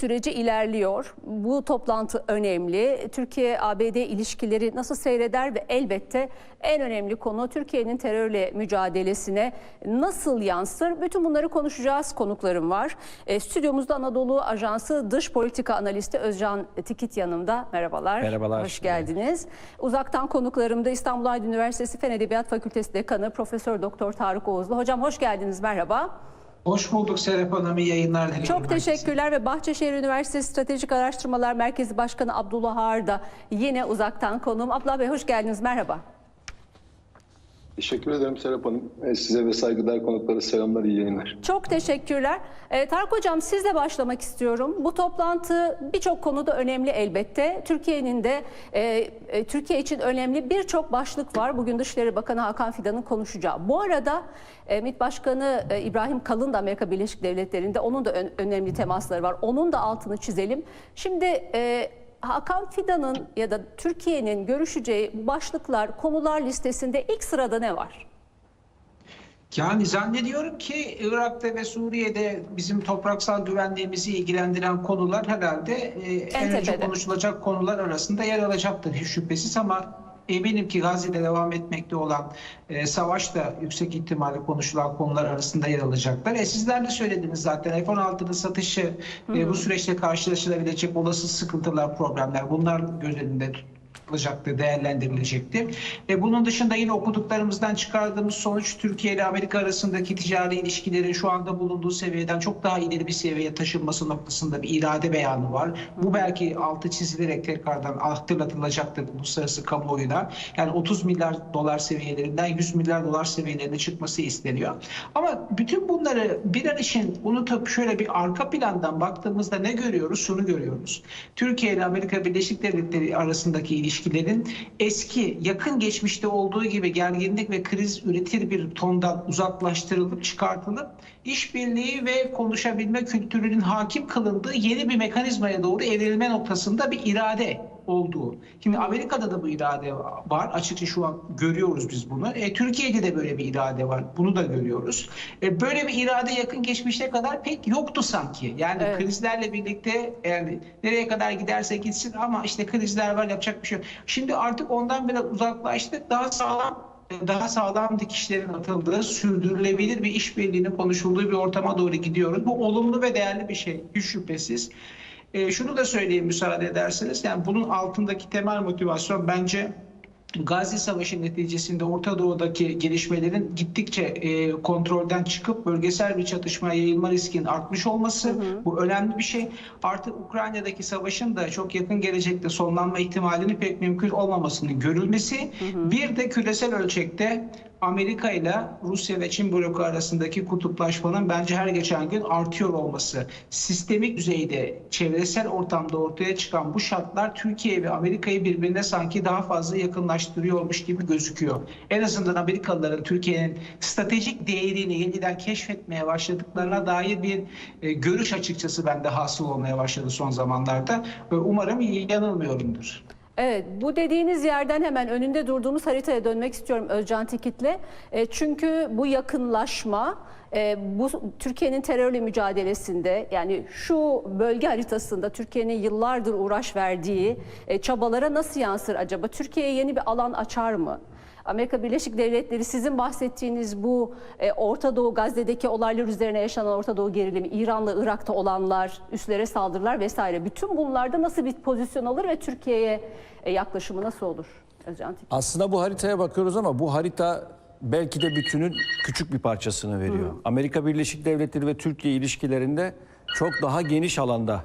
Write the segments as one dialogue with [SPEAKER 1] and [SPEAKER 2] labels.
[SPEAKER 1] süreci ilerliyor. Bu toplantı önemli. Türkiye-ABD ilişkileri nasıl seyreder ve elbette en önemli konu Türkiye'nin terörle mücadelesine nasıl yansır? Bütün bunları konuşacağız. Konuklarım var. E, stüdyomuzda Anadolu Ajansı Dış Politika Analisti Özcan Tikit yanımda. Merhabalar.
[SPEAKER 2] Merhabalar.
[SPEAKER 1] Hoş geldiniz. Uzaktan konuklarım da İstanbul Aydın Üniversitesi Fen Edebiyat Fakültesi Dekanı Profesör Doktor Tarık Oğuzlu. Hocam hoş geldiniz. Merhaba.
[SPEAKER 3] Hoş bulduk Serap Hanım. İyi yayınlar diliyorum.
[SPEAKER 1] Çok
[SPEAKER 3] herkese.
[SPEAKER 1] teşekkürler ve Bahçeşehir Üniversitesi Stratejik Araştırmalar Merkezi Başkanı Abdullah Ağar da yine uzaktan konuğum. Abdullah Bey hoş geldiniz. Merhaba.
[SPEAKER 4] Teşekkür ederim Serap Hanım. E, Size ve saygıdeğer konuklara selamlar, iyi yayınlar.
[SPEAKER 1] Çok teşekkürler. Ee, Tarık Hocam sizle başlamak istiyorum. Bu toplantı birçok konuda önemli elbette. Türkiye'nin de e, e, Türkiye için önemli birçok başlık var. Bugün Dışişleri Bakanı Hakan Fidan'ın konuşacağı. Bu arada e, MİT Başkanı e, İbrahim Kalın da Amerika Birleşik Devletleri'nde onun da ön- önemli temasları var. Onun da altını çizelim. Şimdi e, Hakan Fidan'ın ya da Türkiye'nin görüşeceği başlıklar, konular listesinde ilk sırada ne var?
[SPEAKER 3] Yani zannediyorum ki Irak'ta ve Suriye'de bizim topraksal güvenliğimizi ilgilendiren konular herhalde e, en önce
[SPEAKER 1] tepede.
[SPEAKER 3] konuşulacak konular arasında yer alacaktır hiç şüphesiz ama eminim ki Gazze'de devam etmekte olan e, savaş da yüksek ihtimalle konuşulan konular arasında yer alacaklar. E, sizler de söylediniz zaten F-16'nın satışı e, bu süreçte karşılaşılabilecek olası sıkıntılar, problemler bunlar göz önünde tutulacaktır, değerlendirilecektir. E, bunun dışında yine okuduklarımızdan çıkardığımız sonuç Türkiye ile Amerika arasındaki ticari ilişkilerin şu anda bulunduğu seviyeden çok daha ileri bir seviyeye taşınması noktasında bir irade beyanı var. Bu belki altı çizilerek tekrardan hatırlatılacaktır uluslararası kamuoyuna. Yani 30 milyar dolar seviyelerinden 100 milyar dolar seviyelerine çıkması isteniyor. Ama bütün bunları bir an için unutup şöyle bir arka plandan baktığımızda ne görüyoruz? Şunu görüyoruz. Türkiye ile Amerika Birleşik Devletleri arasındaki ilişkilerin eski yakın geçmişte olduğu gibi gerginlik ve kriz üretir bir tondan uzaklaştırılıp çıkartılıp işbirliği ve konuşabilme kültürünün hakim kılındığı yeni bir mekanizmaya doğru evrilme noktasında bir irade olduğu. Şimdi Amerika'da da bu irade var. Açıkça şu an görüyoruz biz bunu. E, Türkiye'de de böyle bir irade var. Bunu da görüyoruz. E, böyle bir irade yakın geçmişe kadar pek yoktu sanki. Yani
[SPEAKER 1] Evet.
[SPEAKER 3] krizlerle birlikte yani nereye kadar giderse gitsin ama işte krizler var yapacak bir şey yok. Şimdi artık ondan biraz uzaklaştık. Daha sağlam daha sağlam dikişlerin atıldığı, sürdürülebilir bir işbirliğinin konuşulduğu bir ortama doğru gidiyoruz. Bu olumlu ve değerli bir şey, hiç şüphesiz. E, şunu da söyleyeyim müsaade ederseniz. Yani bunun altındaki temel motivasyon bence Gazze Savaşı neticesinde Orta Doğu'daki gelişmelerin gittikçe e, kontrolden çıkıp bölgesel bir çatışmaya yayılma riskinin artmış olması. Bu önemli bir şey. Artık Ukrayna'daki savaşın da çok yakın gelecekte sonlanma ihtimalinin pek mümkün olmamasının görülmesi. Bir de küresel ölçekte Amerika ile Rusya ve Çin bloku arasındaki kutuplaşmanın bence her geçen gün artıyor olması. Sistemik düzeyde çevresel ortamda ortaya çıkan bu şartlar Türkiye ve Amerika'yı birbirine sanki daha fazla yakınlaştırıyormuş gibi gözüküyor. En azından Amerikalıların Türkiye'nin stratejik değerini yeniden keşfetmeye başladıklarına dair bir e, görüş açıkçası bende hasıl olmaya başladı son zamanlarda. Umarım yanılmıyorumdur.
[SPEAKER 1] Evet, bu dediğiniz yerden hemen önünde durduğumuz haritaya dönmek istiyorum Özcan Tikit'le. E, çünkü bu yakınlaşma, e, bu Türkiye'nin terörle mücadelesinde yani şu bölge haritasında Türkiye'nin yıllardır uğraş verdiği e, çabalara nasıl yansır acaba? Türkiye'ye yeni bir alan açar mı? Amerika Birleşik Devletleri sizin bahsettiğiniz bu e, Orta Doğu Gazze'deki olaylar üzerine yaşanan Orta Doğu gerilimi, İran'la Irak'ta olanlar, üslere saldırılar vesaire. Bütün bunlarda nasıl bir pozisyon alır ve Türkiye'ye yaklaşımı nasıl olur? Özcan Tik.
[SPEAKER 2] Aslında bu haritaya bakıyoruz ama bu harita belki de bütünün küçük bir parçasını veriyor. Amerika Birleşik Devletleri ve Türkiye ilişkilerinde çok daha geniş alanda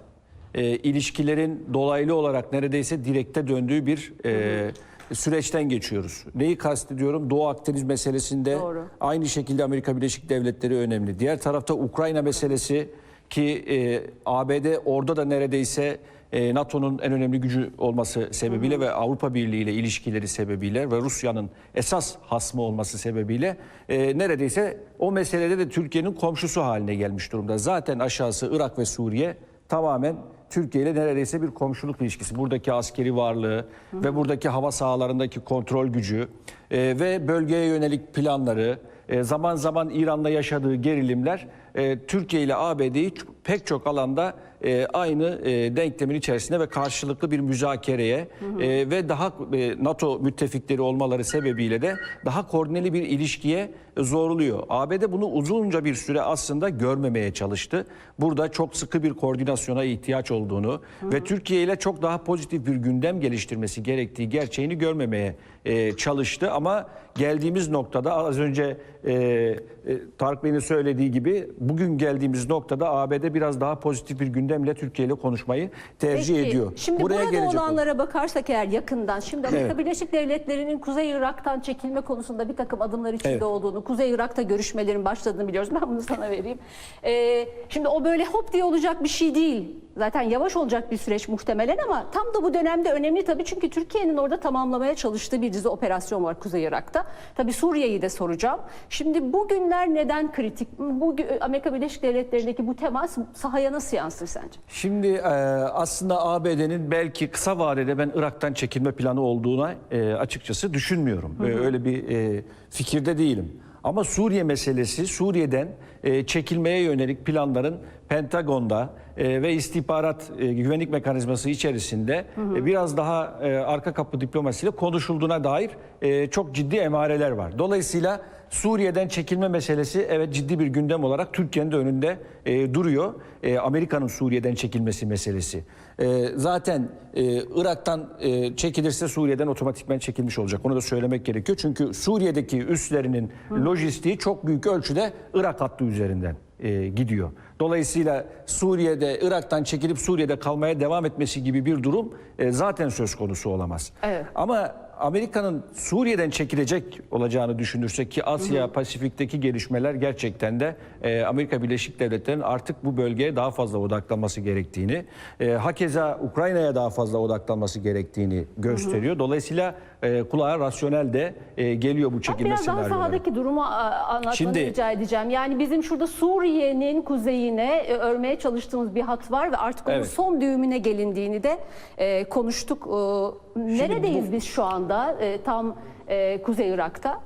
[SPEAKER 2] e, ilişkilerin dolaylı olarak neredeyse direkte döndüğü bir e, süreçten geçiyoruz. Neyi kastediyorum? Doğu Akdeniz meselesinde
[SPEAKER 1] Doğru.
[SPEAKER 2] aynı şekilde Amerika Birleşik Devletleri önemli. Diğer tarafta Ukrayna meselesi ki e, ABD orada da neredeyse e, NATO'nun en önemli gücü olması sebebiyle ve Avrupa Birliği ile ilişkileri sebebiyle ve Rusya'nın esas hasmı olması sebebiyle e, neredeyse o meselede de Türkiye'nin komşusu haline gelmiş durumda. Zaten aşağısı Irak ve Suriye tamamen Türkiye ile neredeyse bir komşuluk ilişkisi. Buradaki askeri varlığı ve buradaki hava sahalarındaki kontrol gücü e, ve bölgeye yönelik planları, e, zaman zaman İran'da yaşadığı gerilimler e, Türkiye ile ABD'yi pek çok alanda e, aynı e, denklemin içerisinde ve karşılıklı bir müzakereye e, ve daha e, NATO müttefikleri olmaları sebebiyle de daha koordineli bir ilişkiye zorluyor. ABD bunu uzunca bir süre aslında görmemeye çalıştı. Burada çok sıkı bir koordinasyona ihtiyaç olduğunu ve Türkiye ile çok daha pozitif bir gündem geliştirmesi gerektiği gerçeğini görmemeye e, çalıştı. Ama geldiğimiz noktada az önce e, e, Tarık Bey'in söylediği gibi bugün geldiğimiz noktada ABD biraz daha pozitif bir gündemle Türkiye ile konuşmayı tercih
[SPEAKER 1] Peki,
[SPEAKER 2] ediyor.
[SPEAKER 1] Şimdi burada
[SPEAKER 2] gelecek
[SPEAKER 1] olanlara bakarsak eğer yakından, şimdi Amerika
[SPEAKER 2] Evet.
[SPEAKER 1] Birleşik Devletleri'nin Kuzey Irak'tan çekilme konusunda bir takım adımlar içinde
[SPEAKER 2] Evet.
[SPEAKER 1] olduğunu, Kuzey Irak'ta görüşmelerin başladığını biliyoruz. Ben bunu sana vereyim. Ee, şimdi o böyle hop diye olacak bir şey değil. Zaten yavaş olacak bir süreç muhtemelen ama tam da bu dönemde önemli tabii çünkü Türkiye'nin orada tamamlamaya çalıştığı bir dizi operasyon var Kuzey Irak'ta. Tabii Suriye'yi de soracağım. Şimdi bugünler neden kritik? Bu Amerika Birleşik Devletleri'ndeki bu temas sahaya nasıl yansır sence?
[SPEAKER 2] Şimdi e, aslında ABD'nin belki kısa vadede ben Irak'tan çekilme planı olduğuna e, açıkçası düşünmüyorum. E, Öyle bir e, fikirde değilim. Ama Suriye meselesi, Suriye'den e, çekilmeye yönelik planların Pentagon'da e, ve istihbarat e, güvenlik mekanizması içerisinde e, biraz daha e, arka kapı diplomasisiyle konuşulduğuna dair e, çok ciddi emareler var. Dolayısıyla Suriye'den çekilme meselesi evet ciddi bir gündem olarak Türkiye'nin de önünde e, duruyor. E, Amerika'nın Suriye'den çekilmesi meselesi. E, zaten e, Irak'tan e, çekilirse Suriye'den otomatikman çekilmiş olacak. Onu da söylemek gerekiyor. Çünkü Suriye'deki üslerinin lojistiği çok büyük ölçüde Irak hattı üzerinden e, gidiyor. Dolayısıyla Suriye'de Irak'tan çekilip Suriye'de kalmaya devam etmesi gibi bir durum e, zaten söz konusu olamaz.
[SPEAKER 1] Evet.
[SPEAKER 2] Ama Amerika'nın Suriye'den çekilecek olacağını düşünürsek ki Asya Pasifik'teki gelişmeler gerçekten de e, Amerika Birleşik Devletleri'nin artık bu bölgeye daha fazla odaklanması gerektiğini, e, hakeza Ukrayna'ya daha fazla odaklanması gerektiğini gösteriyor. Dolayısıyla e, kulağa rasyonel de e, geliyor bu çekilme
[SPEAKER 1] biraz daha sahadaki durumu a, anlatmanı
[SPEAKER 2] Şimdi-
[SPEAKER 1] rica edeceğim. Yani bizim şurada Suriye'nin kuzeyine e, örmeye çalıştığımız bir hat var ve artık onun
[SPEAKER 2] Evet.
[SPEAKER 1] son düğümüne gelindiğini de e, konuştuk. E, neredeyiz biz şu anda e, tam e, Kuzey Irak'ta?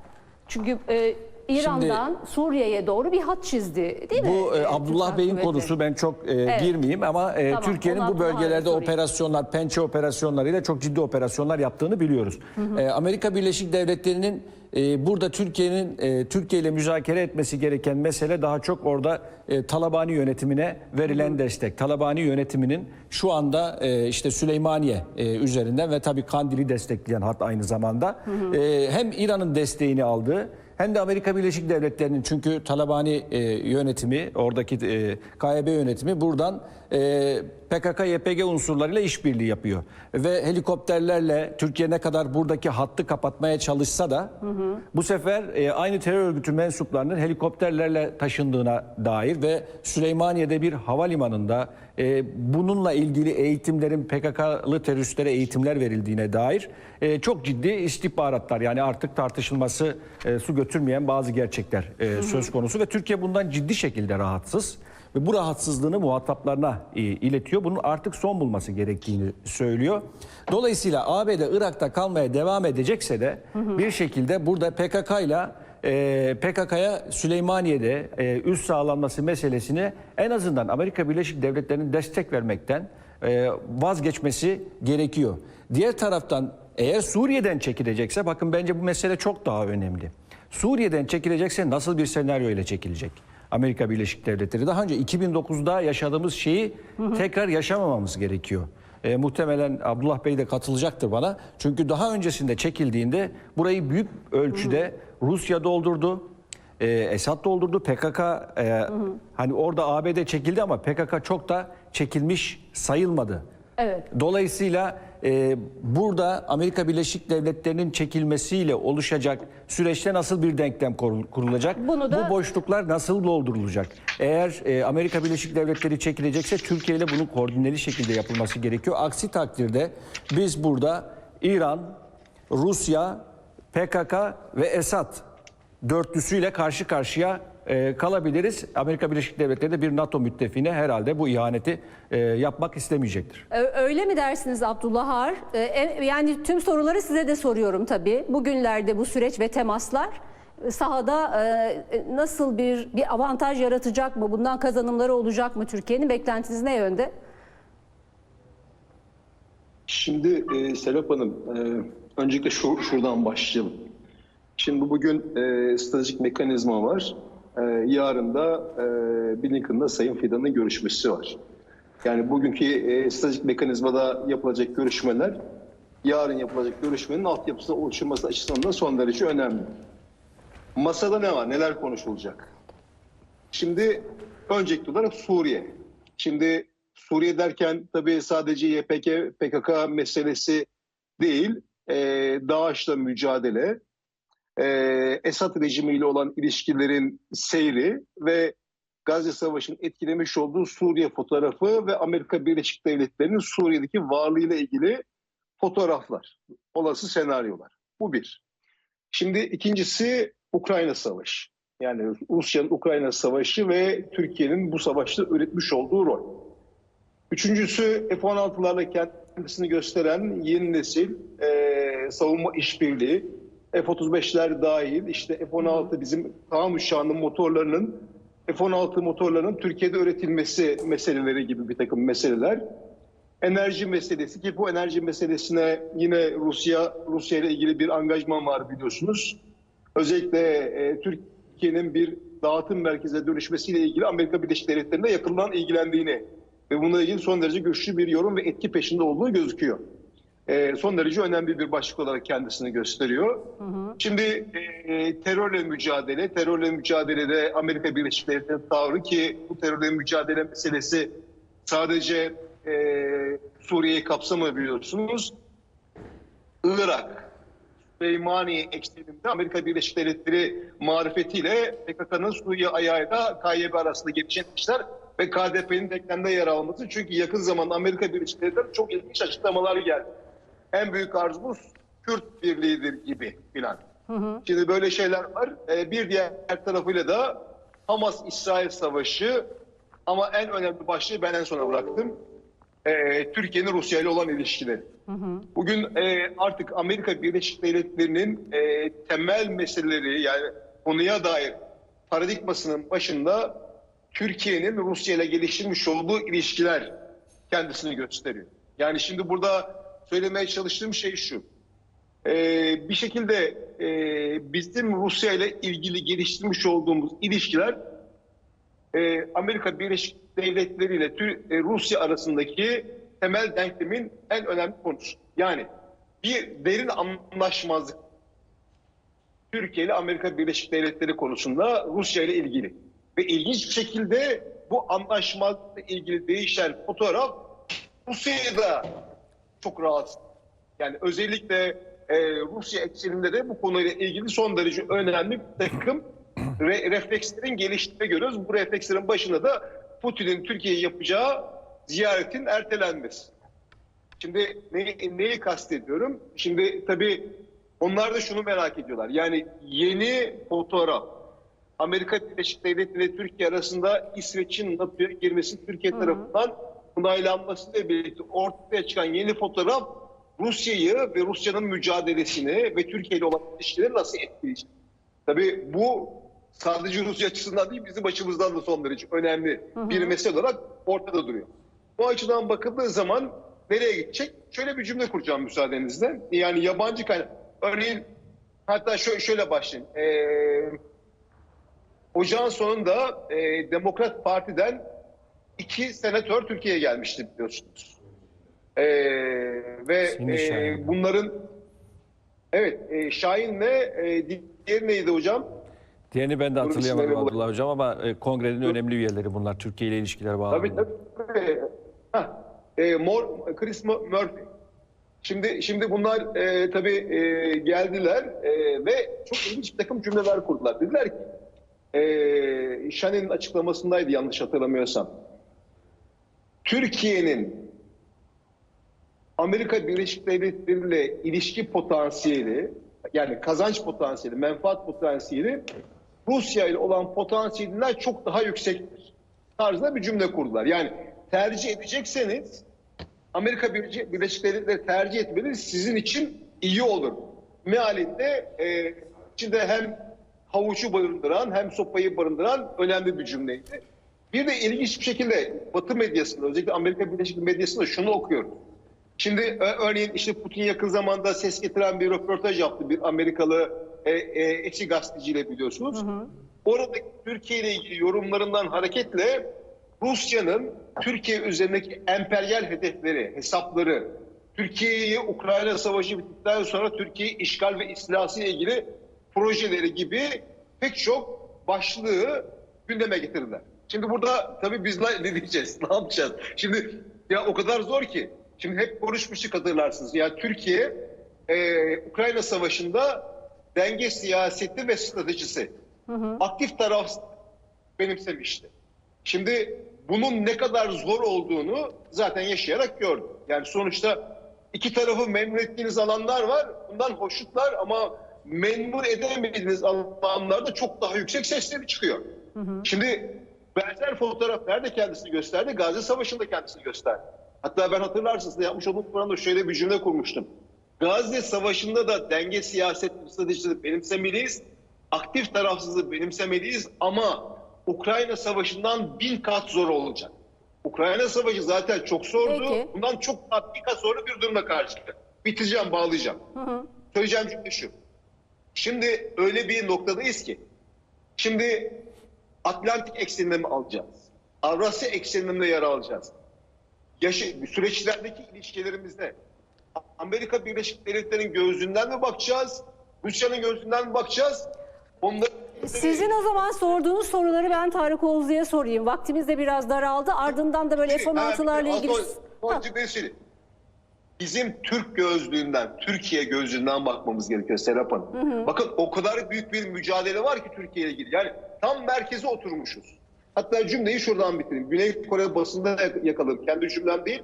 [SPEAKER 1] Çünkü e, İran'dan Suriye'ye doğru bir hat çizdi değil mi?
[SPEAKER 2] Bu e,
[SPEAKER 1] E,
[SPEAKER 2] Abdullah Bey'in
[SPEAKER 1] Silahlı
[SPEAKER 2] konusu ben çok e,
[SPEAKER 1] Evet.
[SPEAKER 2] girmeyeyim ama e,
[SPEAKER 1] Tamam,
[SPEAKER 2] Türkiye'nin bu bölgelerde
[SPEAKER 1] sorayım.
[SPEAKER 2] operasyonlar, pençe operasyonlarıyla çok ciddi operasyonlar yaptığını biliyoruz. E, Amerika Birleşik Devletleri'nin e, burada Türkiye'nin e, Türkiye ile müzakere etmesi gereken mesele daha çok orada e, Talabani yönetimine verilen destek. Talabani yönetiminin şu anda e, işte Süleymaniye e, üzerinden ve tabii Kandil'i destekleyen hat aynı zamanda e, hem İran'ın desteğini aldığı hem de Amerika Birleşik Devletleri'nin çünkü Talabani e, yönetimi, oradaki e, KYB yönetimi buradan e, PKK-YPG unsurlarıyla işbirliği yapıyor. Ve helikopterlerle Türkiye ne kadar buradaki hattı kapatmaya çalışsa da bu sefer e, aynı terör örgütü mensuplarının helikopterlerle taşındığına dair ve Süleymaniye'de bir havalimanında e, bununla ilgili eğitimlerin PKK'lı teröristlere eğitimler verildiğine dair e, çok ciddi istihbaratlar yani artık tartışılması e, su götürmeyen bazı gerçekler e, söz konusu ve Türkiye bundan ciddi şekilde rahatsız ve bu rahatsızlığını muhataplarına e, iletiyor. Bunun artık son bulması gerektiğini söylüyor. Dolayısıyla ABD Irak'ta kalmaya devam edecekse de bir şekilde burada PKK ile e, PKK'ya Süleymaniye'de e, üst sağlanması meselesini en azından Amerika Birleşik Devletleri'nin destek vermekten vazgeçmesi gerekiyor. Diğer taraftan eğer Suriye'den çekilecekse bakın bence bu mesele çok daha önemli. Suriye'den çekilecekse nasıl bir senaryo ile çekilecek? Amerika Birleşik Devletleri daha önce 2009'da yaşadığımız şeyi tekrar yaşamamamız gerekiyor. E, muhtemelen Abdullah Bey de katılacaktır bana. Çünkü daha öncesinde çekildiğinde burayı büyük ölçüde Rusya doldurdu. E, Esad doldurdu. PKK e, hani orada ABD çekildi ama PKK çok da çekilmiş sayılmadı.
[SPEAKER 1] Evet.
[SPEAKER 2] Dolayısıyla e, burada Amerika Birleşik Devletleri'nin çekilmesiyle oluşacak süreçte nasıl bir denklem kurul- kurulacak?
[SPEAKER 1] Bunu da-
[SPEAKER 2] Bu boşluklar nasıl doldurulacak? Eğer e, Amerika Birleşik Devletleri çekilecekse Türkiye ile bunun koordineli şekilde yapılması gerekiyor. Aksi takdirde biz burada İran, Rusya, PKK ve Esad dörtlüsüyle karşı karşıya e, kalabiliriz. Amerika Birleşik Devletleri de bir NATO müttefiğine herhalde bu ihaneti e, yapmak istemeyecektir.
[SPEAKER 1] Öyle mi dersiniz Abdullah Har? Ee, en- Yani tüm soruları size de soruyorum tabii. Bugünlerde bu süreç ve temaslar e, sahada e, nasıl bir bir avantaj yaratacak mı? Bundan kazanımları olacak mı Türkiye'nin? Beklentiniz ne yönde?
[SPEAKER 4] Şimdi e, Serap Hanım, e, öncelikle şu, şuradan başlayalım. Şimdi bugün e, stratejik mekanizma var. E, yarın da e, Blinken'la Sayın Fidan'ın görüşmesi var. Yani bugünkü e, stratejik mekanizmada yapılacak görüşmeler, yarın yapılacak görüşmenin altyapısına oluşturması açısından da son derece önemli. Masada ne var, neler konuşulacak? Şimdi öncelikli olarak Suriye. Şimdi Suriye derken tabii sadece YPG, PKK meselesi değil, e, DAEŞ'la mücadele, e, Esad rejimiyle olan ilişkilerin seyri ve Gazze Savaşı'nın etkilemiş olduğu Suriye fotoğrafı ve Amerika Birleşik Devletleri'nin Suriye'deki varlığıyla ilgili fotoğraflar, olası senaryolar. Bu bir. Şimdi ikincisi Ukrayna Savaşı. Yani Rusya'nın Ukrayna Savaşı ve Türkiye'nin bu savaşta üretmiş olduğu rol. Üçüncüsü F-16'larla kendisini gösteren yeni nesil e, savunma işbirliği. F-35'ler dahil işte F-16 bizim tamam uçağının motorlarının F-16 motorlarının Türkiye'de üretilmesi meseleleri gibi bir takım meseleler. Enerji meselesi ki bu enerji meselesine yine Rusya Rusya ile ilgili bir angajman var biliyorsunuz. Özellikle e, Türkiye'nin bir dağıtım merkezine dönüşmesiyle ilgili Amerika Birleşik Devletleri'nde yakından ilgilendiğini ve bununla ilgili son derece güçlü bir yorum ve etki peşinde olduğu gözüküyor. E, son derece önemli bir başlık olarak kendisini gösteriyor. Şimdi e, terörle mücadele, terörle mücadelede Amerika Birleşik Devletleri'nin tavrı ki bu terörle mücadele meselesi sadece e, Suriye'yi kapsamıyor biliyorsunuz. Irak, Süleymaniye ekseninde Amerika Birleşik Devletleri marifetiyle PKK'nın Suriye ayağıyla KYB arasında gelişen işler ve KDP'nin denklemde yer alması. Çünkü yakın zamanda Amerika Birleşik Devletleri çok ilginç açıklamalar geldi. En büyük arzumuz Kürt birliğidir gibi filan. Şimdi böyle şeyler var. Ee, bir diğer tarafıyla da Hamas-İsrail savaşı ama en önemli başlığı ben en sona bıraktım. Ee, Türkiye'nin Rusya ile olan ilişkileri. Bugün e, artık Amerika Birleşik Devletleri'nin e, temel meseleleri yani konuya dair paradigmasının başında Türkiye'nin Rusya ile geliştirmiş olduğu ilişkiler kendisini gösteriyor. Yani şimdi burada söylemeye çalıştığım şey şu. E, bir şekilde e, bizim Rusya ile ilgili geliştirmiş olduğumuz ilişkiler e, Amerika Birleşik Devletleri ile e, Rusya arasındaki temel denklemin en önemli konusu. Yani bir derin anlaşmazlık Türkiye ile Amerika Birleşik Devletleri konusunda Rusya ile ilgili. Ve ilginç bir şekilde bu anlaşmazlıkla ilgili değişen fotoğraf Rusya'yı da çok rahatsız. Yani özellikle e, Rusya ekseninde de bu konuyla ilgili son derece önemli bir takım re- reflekslerin geliştiğini görüyoruz. Bu reflekslerin başında da Putin'in Türkiye'ye yapacağı ziyaretin ertelenmesi. Şimdi neyi, neyi kastediyorum? Şimdi tabii onlar da şunu merak ediyorlar. Yani yeni fotoğraf Amerika Birleşik Devletleri ile Türkiye arasında İsveç'in NATO'ya girmesi Türkiye tarafından onaylanmasıyla birlikte ortaya çıkan yeni fotoğraf Rusya'yı ve Rusya'nın mücadelesini ve Türkiye ile olan ilişkileri nasıl etkileyecek? Tabii bu sadece Rusya açısından değil bizim açımızdan da son derece önemli bir mesele olarak ortada duruyor. Bu açıdan bakıldığı zaman nereye gidecek? Şöyle bir cümle kuracağım müsaadenizle. Yani yabancı kaynak. Örneğin hatta şöyle, şöyle başlayayım. Ee, ocağın sonunda e, Demokrat Parti'den iki senatör Türkiye'ye gelmişti biliyorsunuz. Ee, ve e,
[SPEAKER 2] Şahin.
[SPEAKER 4] bunların evet e, Şahin'le e, diğeri neydi hocam?
[SPEAKER 2] Diğerini ben de hatırlayamadım. Abdullah Hocam ama e, kongrenin önemli üyeleri bunlar. Türkiye ile ilişkiler bağlamında.
[SPEAKER 4] Tabii tabii. Heh, e, Mor, Chris Murphy. Şimdi şimdi bunlar e, tabii e, geldiler e, ve çok ilginç bir takım cümleler kurdular. Dediler ki e, Şahin'in açıklamasındaydı yanlış hatırlamıyorsam. Türkiye'nin Amerika Birleşik Devletleri ile ilişki potansiyeli yani kazanç potansiyeli, menfaat potansiyeli Rusya ile olan potansiyelinden çok daha yüksektir. Tarzda bir cümle kurdular. Yani tercih edecekseniz Amerika Birleşik Devletleri tercih etmeniz sizin için iyi olur. Mealinde e, içinde hem havucu barındıran hem sopayı barındıran önemli bir cümleydi. Bir de ilginç bir şekilde Batı medyasında özellikle Amerika Birleşik medyasında şunu okuyoruz. Şimdi örneğin işte Putin yakın zamanda ses getiren bir röportaj yaptı bir Amerikalı e, e, eski gazeteciyle biliyorsunuz. Orada Türkiye ile ilgili yorumlarından hareketle Rusya'nın Türkiye üzerindeki emperyal hedefleri, hesapları, Türkiye'yi Ukrayna Savaşı bittikten sonra Türkiye işgal ve istilası ile ilgili projeleri gibi pek çok başlığı gündeme getirdiler. Şimdi burada tabii biz ne diyeceğiz, ne yapacağız? Şimdi ya o kadar zor ki. Şimdi hep konuşmuştuk hatırlarsınız. Ya Türkiye e, Ukrayna Savaşı'nda denge siyaseti ve stratejisi aktif taraf benimsemişti. Şimdi bunun ne kadar zor olduğunu zaten yaşayarak gördüm. Yani sonuçta iki tarafı memnun ettiğiniz alanlar var. Bundan hoşnutlar ama memnun edemediğiniz alanlarda çok daha yüksek sesleri çıkıyor. Şimdi benzer fotoğraf nerede kendisini gösterdi? Gazi Savaşı'nda kendisini gösterdi. Hatta ben hatırlarsınız yapmış olduğum programda şöyle bir cümle kurmuştum. Gazze Savaşı'nda da denge siyaset stratejisini benimsemeliyiz. Aktif tarafsızlığı benimsemeliyiz ama Ukrayna Savaşı'ndan bin kat zor olacak. Ukrayna Savaşı zaten çok zordu.
[SPEAKER 1] Peki.
[SPEAKER 4] Bundan çok daha bin kat sonra bir durumla karşı. Bitireceğim, bağlayacağım. Söyleyeceğim cümle şu. Şimdi öyle bir noktadayız ki. Şimdi Atlantik ekseninde mi alacağız? Avrasya ekseninde yer alacağız? Yaşı, süreçlerdeki ilişkilerimizde Amerika Birleşik Devletleri'nin gözünden mi bakacağız? Rusya'nın gözünden mi bakacağız? Onları
[SPEAKER 1] Sizin o zaman sorduğunuz soruları ben Tarık Oğuzlu'ya sorayım. Vaktimiz de biraz daraldı. Ardından da böyle F-16'larla ilgili... Ha.
[SPEAKER 4] Bizim Türk gözlüğünden, Türkiye gözlüğünden bakmamız gerekiyor Serap Hanım. Bakın o kadar büyük bir mücadele var ki Türkiye ile ilgili. Yani tam merkeze oturmuşuz. Hatta cümleyi şuradan bitireyim. Güney Kore basında yakaladım. Kendi cümlem değil.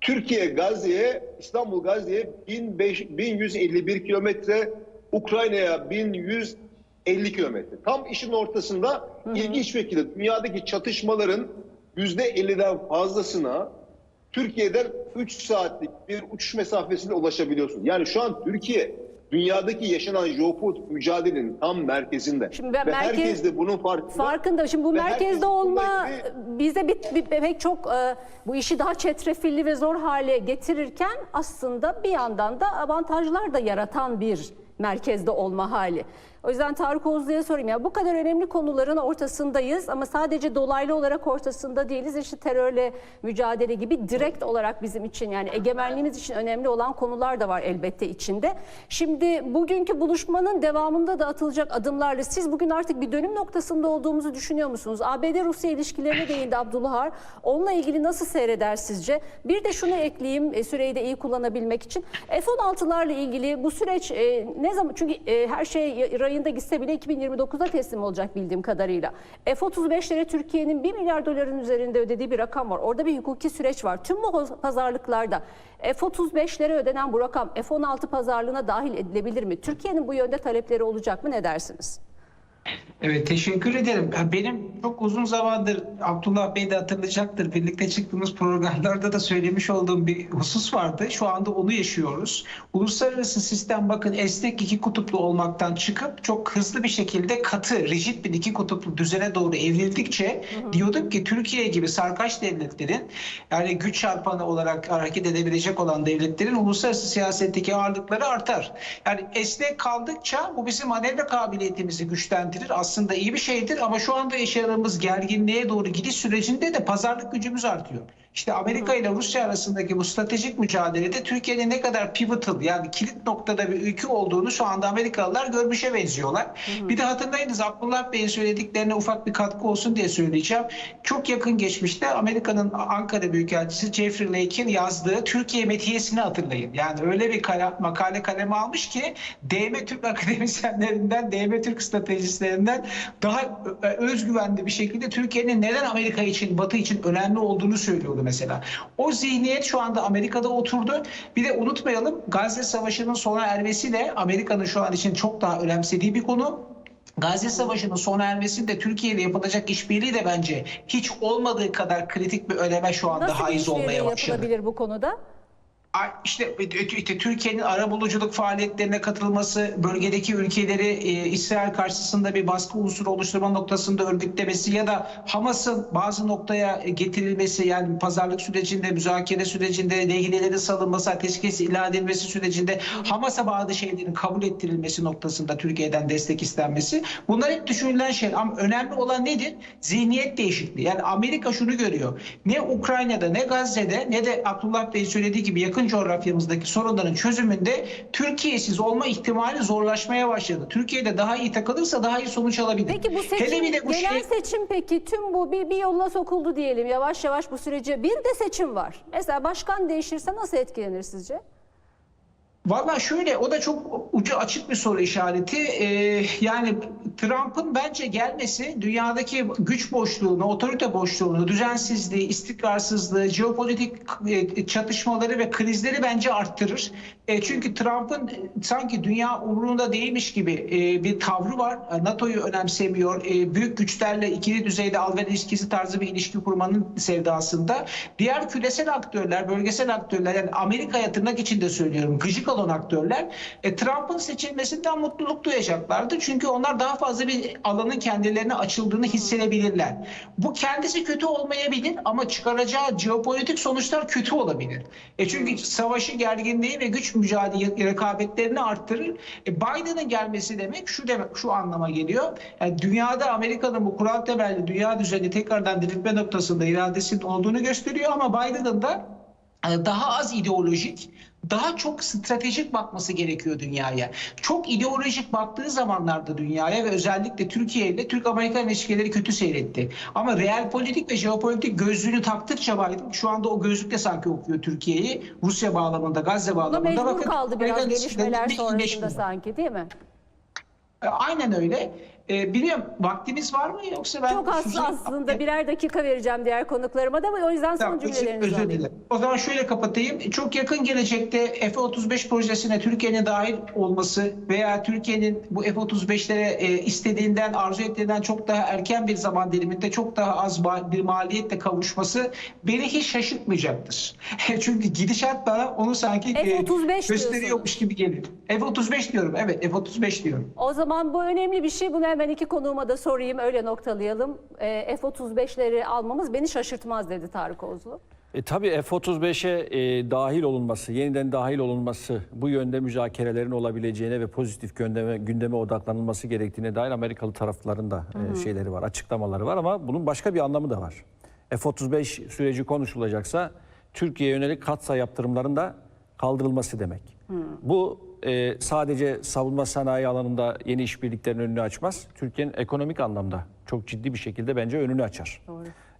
[SPEAKER 4] Türkiye Gazze'ye, İstanbul Gazze'ye 1500 1151 kilometre, Ukrayna'ya 1150 kilometre. Tam işin ortasında ilginç bir şekilde dünyadaki çatışmaların %50'den fazlasına Türkiye'den 3 saatlik bir uçuş mesafesine ulaşabiliyorsun. Yani şu an Türkiye dünyadaki yaşanan jeopolitik mücadelenin tam merkezinde.
[SPEAKER 1] Şimdi ben
[SPEAKER 4] Ve
[SPEAKER 1] merkez-
[SPEAKER 4] herkes de bunun farkında.
[SPEAKER 1] Farkında. Şimdi bu merkezde olma
[SPEAKER 4] ilgili-
[SPEAKER 1] bize bir, bir- pek çok e, bu işi daha çetrefilli ve zor hale getirirken aslında bir yandan da avantajlar da yaratan bir merkezde olma hali. O yüzden Tarık Oğuzlu'ya sorayım ya bu kadar önemli konuların ortasındayız ama sadece dolaylı olarak ortasında değiliz. İşte terörle mücadele gibi direkt olarak bizim için yani egemenliğimiz için önemli olan konular da var elbette içinde. Şimdi bugünkü buluşmanın devamında da atılacak adımlarla siz bugün artık bir dönüm noktasında olduğumuzu düşünüyor musunuz? ABD-Rusya ilişkilerine değindi Abdullah Har. Onunla ilgili nasıl seyreder sizce? Bir de şunu ekleyeyim e, süreyi de iyi kullanabilmek için. F-16'larla ilgili bu süreç e, ne zaman? Çünkü e, her şey rayında gitse bile 2029'da teslim olacak bildiğim kadarıyla. F-35'lere Türkiye'nin 1 milyar doların üzerinde ödediği bir rakam var. Orada bir hukuki süreç var. Tüm bu pazarlıklarda F-35'lere ödenen bu rakam F-16 pazarlığına dahil edilebilir mi? Türkiye'nin bu yönde talepleri olacak mı? Ne dersiniz?
[SPEAKER 3] Evet teşekkür ederim. Benim çok uzun zamandır Abdullah Bey de hatırlayacaktır. Birlikte çıktığımız programlarda da söylemiş olduğum bir husus vardı. Şu anda onu yaşıyoruz. Uluslararası sistem bakın esnek iki kutuplu olmaktan çıkıp çok hızlı bir şekilde katı, rigid bir iki kutuplu düzene doğru evrildikçe diyorduk ki Türkiye gibi sarkaç devletlerin yani güç çarpanı olarak hareket edebilecek olan devletlerin uluslararası siyasetteki ağırlıkları artar. Yani esnek kaldıkça bu bizim manevra kabiliyetimizi güçlendirir. Aslında iyi bir şeydir ama şu anda yaşadığımız gerginliğe doğru gidiş sürecinde de pazarlık gücümüz artıyor. İşte Amerika ile Rusya arasındaki bu stratejik mücadelede Türkiye'nin ne kadar pivotal yani kilit noktada bir ülke olduğunu şu anda Amerikalılar görmüşe benziyorlar. Bir de hatırlayınız Abdullah Bey'in söylediklerine ufak bir katkı olsun diye söyleyeceğim. Çok yakın geçmişte Amerika'nın Ankara Büyükelçisi Jeffrey Lake'in yazdığı Türkiye metiyesini hatırlayın. Yani öyle bir kale, makale kaleme almış ki DM Türk akademisyenlerinden, DM Türk stratejistlerinden daha ö- özgüvenli bir şekilde Türkiye'nin neden Amerika için, Batı için önemli olduğunu söylüyordu mesela. O zihniyet şu anda Amerika'da oturdu. Bir de unutmayalım Gazze Savaşı'nın sona ermesiyle Amerika'nın şu an için çok daha önemsediği bir konu. Gazze Savaşı'nın sona ermesinde Türkiye ile yapılacak işbirliği de bence hiç olmadığı kadar kritik bir öneme şu anda
[SPEAKER 1] Nasıl bir
[SPEAKER 3] haiz
[SPEAKER 1] işbirliği
[SPEAKER 3] olmaya başladı.
[SPEAKER 1] yapılabilir bu konuda?
[SPEAKER 3] İşte işte Türkiye'nin arabuluculuk faaliyetlerine katılması, bölgedeki ülkeleri e, İsrail karşısında bir baskı unsuru oluşturma noktasında örgütlemesi ya da Hamas'ın bazı noktaya getirilmesi yani pazarlık sürecinde, müzakere sürecinde, rehinelerin salınması, ateşkes ilan edilmesi sürecinde Hamas'a bazı şeylerin kabul ettirilmesi noktasında Türkiye'den destek istenmesi. Bunlar hep düşünülen şey ama önemli olan nedir? Zihniyet değişikliği. Yani Amerika şunu görüyor. Ne Ukrayna'da ne Gazze'de ne de Abdullah Bey'in söylediği gibi yakın coğrafyamızdaki sorunların çözümünde Türkiye'siz olma ihtimali zorlaşmaya başladı. Türkiye'de daha iyi takılırsa daha iyi sonuç alabilir.
[SPEAKER 1] Peki bu seçim,
[SPEAKER 3] Hele bir de bu
[SPEAKER 1] genel
[SPEAKER 3] şey-
[SPEAKER 1] seçim peki tüm bu bir, bir yolla sokuldu diyelim yavaş yavaş bu sürece. Bir de seçim var. Mesela başkan değişirse nasıl etkilenir sizce?
[SPEAKER 3] Valla şöyle o da çok ucu açık bir soru işareti. Ee, yani Trump'ın bence gelmesi dünyadaki güç boşluğunu, otorite boşluğunu, düzensizliği, istikrarsızlığı, jeopolitik e, çatışmaları ve krizleri bence arttırır. E, çünkü Trump'ın e, sanki dünya umurunda değilmiş gibi e, bir tavrı var. E, NATO'yu önemsemiyor. E, büyük güçlerle ikili düzeyde alver ilişkisi tarzı bir ilişki kurmanın sevdasında. Diğer küresel aktörler, bölgesel aktörler yani Amerika'ya tırnak içinde söylüyorum gıcık olan aktörler e, Trump'ın seçilmesinden mutluluk duyacaklardı. Çünkü onlar daha fazla bir alanın kendilerine açıldığını hissedebilirler. Bu kendisi kötü olmayabilir ama çıkaracağı jeopolitik sonuçlar kötü olabilir. E çünkü savaşı, gerginliği ve güç mücadele rekabetlerini arttırır. E Biden'ın gelmesi demek şu demek şu anlama geliyor. Yani dünyada Amerika'nın bu kural temelli dünya düzeni tekrardan diriltme noktasında iradesinin olduğunu gösteriyor ama Biden'ın da e, daha az ideolojik, daha çok stratejik bakması gerekiyor dünyaya. Çok ideolojik baktığı zamanlarda dünyaya ve özellikle Türkiye ile Türk-Amerikan ilişkileri kötü seyretti. Ama real politik ve jeopolitik gözlüğünü taktıkça Biden şu anda o gözlükle sanki okuyor Türkiye'yi. Rusya bağlamında, Gazze bağlamında.
[SPEAKER 1] mecbur
[SPEAKER 3] Bakın,
[SPEAKER 1] kaldı biraz gelişmeler sonrasında sanki değil mi?
[SPEAKER 3] Aynen öyle. E, biliyorum vaktimiz var mı yoksa ben
[SPEAKER 1] Çok az aslında birer dakika vereceğim diğer konuklarıma da o yüzden son
[SPEAKER 3] Tamam,
[SPEAKER 1] cümlelerinizi
[SPEAKER 3] özür dilerim. O zaman şöyle kapatayım. Çok yakın gelecekte F-35 projesine Türkiye'nin dahil olması veya Türkiye'nin bu F-35'lere e, istediğinden, arzu ettiğinden çok daha erken bir zaman diliminde çok daha az bir maliyetle kavuşması beni hiç şaşırtmayacaktır. Çünkü gidişat bana onu sanki e,
[SPEAKER 1] F-35
[SPEAKER 3] gösteriyormuş gibi gelir. F-35 diyorum. Evet F-35 diyorum.
[SPEAKER 1] O zaman bu önemli bir şey. Bunu hemen iki konuğuma da sorayım. Öyle noktalayalım. Ee, F-35'leri almamız beni şaşırtmaz dedi Tarık Ozlu.
[SPEAKER 2] E, tabii F-35'e e, dahil olunması, yeniden dahil olunması, bu yönde müzakerelerin olabileceğine ve pozitif gündeme, gündeme odaklanılması gerektiğine dair Amerikalı tarafların da e, şeyleri var, açıklamaları var ama bunun başka bir anlamı da var. F-35 süreci konuşulacaksa Türkiye'ye yönelik katsa yaptırımların da kaldırılması demek. Bu e, sadece savunma sanayi alanında yeni işbirliklerin önünü açmaz. Türkiye'nin ekonomik anlamda çok ciddi bir şekilde bence önünü açar.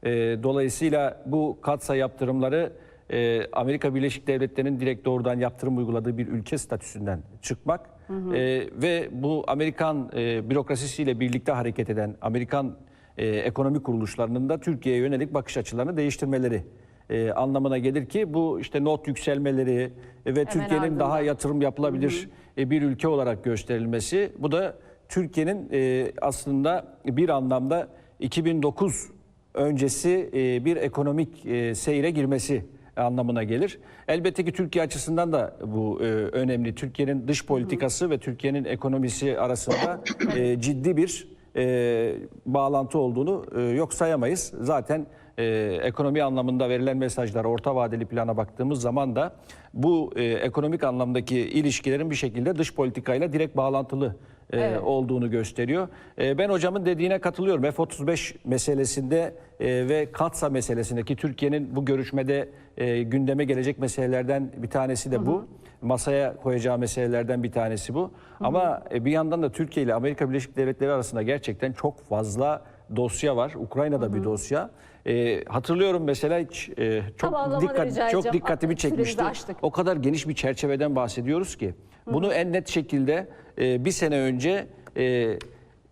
[SPEAKER 2] E, dolayısıyla bu katsa yaptırımları e, Amerika Birleşik Devletleri'nin direkt doğrudan yaptırım uyguladığı bir ülke statüsünden çıkmak e, ve bu Amerikan e, bürokrasisiyle birlikte hareket eden Amerikan e, ekonomik kuruluşlarının da Türkiye'ye yönelik bakış açılarını değiştirmeleri e, anlamına gelir ki bu işte not yükselmeleri ve Türkiye'nin daha yatırım yapılabilir e, bir ülke olarak gösterilmesi bu da Türkiye'nin e, aslında bir anlamda 2009 öncesi e, bir ekonomik e, seyre girmesi anlamına gelir. Elbette ki Türkiye açısından da bu e, önemli. Türkiye'nin dış politikası ve Türkiye'nin ekonomisi arasında e, ciddi bir e, bağlantı olduğunu e, yok sayamayız. Zaten e, ekonomi anlamında verilen mesajlar orta vadeli plana baktığımız zaman da bu e, ekonomik anlamdaki ilişkilerin bir şekilde dış politikayla direkt bağlantılı e, olduğunu gösteriyor. E, ben hocamın dediğine katılıyorum. F-35 meselesinde e, ve Katsa meselesindeki Türkiye'nin bu görüşmede e, gündeme gelecek meselelerden bir tanesi de bu. Masaya koyacağı meselelerden bir tanesi bu. Ama e, bir yandan da Türkiye ile Amerika Birleşik Devletleri arasında gerçekten çok fazla dosya var. Ukrayna'da bir dosya. E, hatırlıyorum mesela hiç e, çok
[SPEAKER 1] rica
[SPEAKER 2] dikkat çok
[SPEAKER 1] edeceğim.
[SPEAKER 2] dikkatimi çekmişti. O kadar geniş bir çerçeveden bahsediyoruz ki bunu en net şekilde e, bir sene önce e,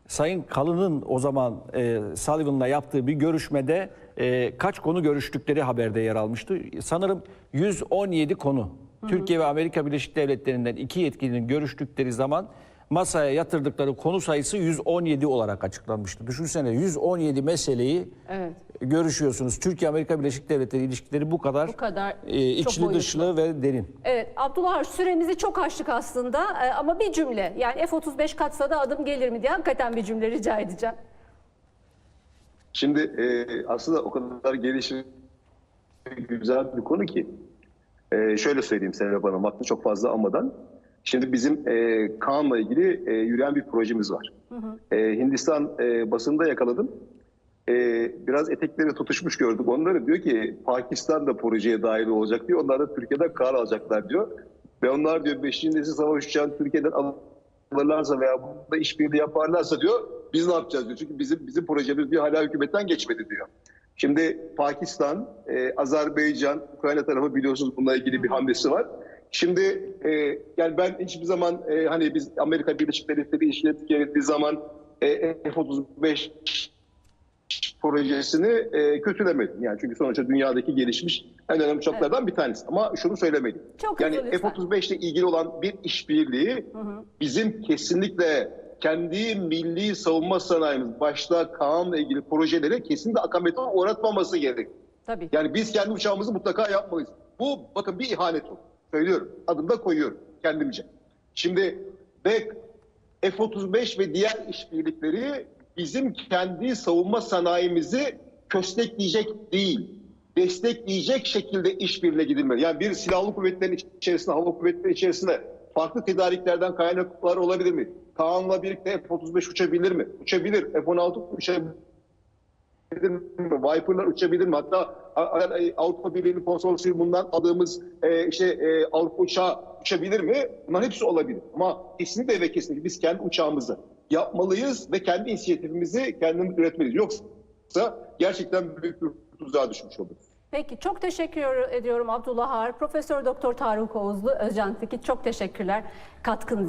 [SPEAKER 2] Sayın Kalın'ın o zaman e, Sullivan'la yaptığı bir görüşmede e, kaç konu görüştükleri haberde yer almıştı. Sanırım 117 konu. Türkiye ve Amerika Birleşik Devletleri'nden iki yetkilinin görüştükleri zaman masaya yatırdıkları konu sayısı 117 olarak açıklanmıştı. Düşünsene 117 meseleyi
[SPEAKER 1] Evet.
[SPEAKER 2] görüşüyorsunuz. Türkiye-Amerika Birleşik Devletleri ilişkileri bu kadar,
[SPEAKER 1] Bu kadar
[SPEAKER 2] e, içli
[SPEAKER 1] boyutlu.
[SPEAKER 2] dışlı ve derin.
[SPEAKER 1] Evet Abdullah süremizi çok aştık aslında Ee, ama bir cümle yani F-35 katsa da adım gelir mi diye hakikaten bir cümle rica edeceğim.
[SPEAKER 4] Şimdi e, aslında o kadar gelişim güzel bir konu ki. E, şöyle söyleyeyim Serap Hanım, vakti çok fazla almadan. Şimdi bizim e, Kaan'la ilgili e, yürüyen bir projemiz var. E, Hindistan e, basında yakaladım. E, biraz etekleri tutuşmuş gördük onları. Diyor ki Pakistan da projeye dahil olacak diyor. Onlar da Türkiye'den Kaan alacaklar diyor. Ve onlar diyor 5. nesil savaş uçağını Türkiye'den alırlarsa veya bunda işbirliği yaparlarsa diyor biz ne yapacağız diyor. Çünkü bizim bizim projemiz diyor hala hükümetten geçmedi diyor. Şimdi Pakistan, e, Azerbaycan, Ukrayna tarafı biliyorsunuz bununla ilgili bir hamlesi var. Şimdi e, yani ben hiçbir zaman e, hani biz Amerika Birleşik Devletleri işlet gerektiği zaman e, F-35 projesini e, kötülemedim. Yani çünkü sonuçta dünyadaki gelişmiş en önemli uçaklardan bir tanesi. Ama şunu söylemedim.
[SPEAKER 1] Çok
[SPEAKER 4] yani
[SPEAKER 1] hızlı lütfen.
[SPEAKER 4] F-35 ile ilgili olan bir işbirliği bizim kesinlikle kendi milli savunma sanayimiz başta Kaan'la ilgili projeleri kesinlikle akamete uğratmaması gerek.
[SPEAKER 1] Tabii.
[SPEAKER 4] Yani biz kendi uçağımızı mutlaka yapmalıyız. Bu bakın bir ihanet olur. Söylüyorum. Adımda koyuyorum kendimce. Şimdi ve F-35 ve diğer işbirlikleri bizim kendi savunma sanayimizi köstekleyecek değil, destekleyecek şekilde işbirliğine gidilmeli. Yani bir silahlı kuvvetlerin içerisinde, hava kuvvetleri içerisinde farklı tedariklerden kaynaklar olabilir mi? Kaan'la birlikte F-35 uçabilir mi? Uçabilir. F-16 uçabilir mi? Viper'lar uçabilir mi? Hatta Avrupa Birliği'nin konsorsiyumundan aldığımız e, işte e, Avrupa uçağı uçabilir mi? Bunların hepsi olabilir. Ama kesinlikle ve kesinlikle biz kendi uçağımızı yapmalıyız ve kendi inisiyatifimizi kendimiz üretmeliyiz. Yoksa gerçekten büyük bir tuzağa düşmüş oluruz.
[SPEAKER 1] Peki çok teşekkür ediyorum Abdullah Har. Profesör Doktor Tarık Oğuzlu, Özcan Fikit çok teşekkürler katkınız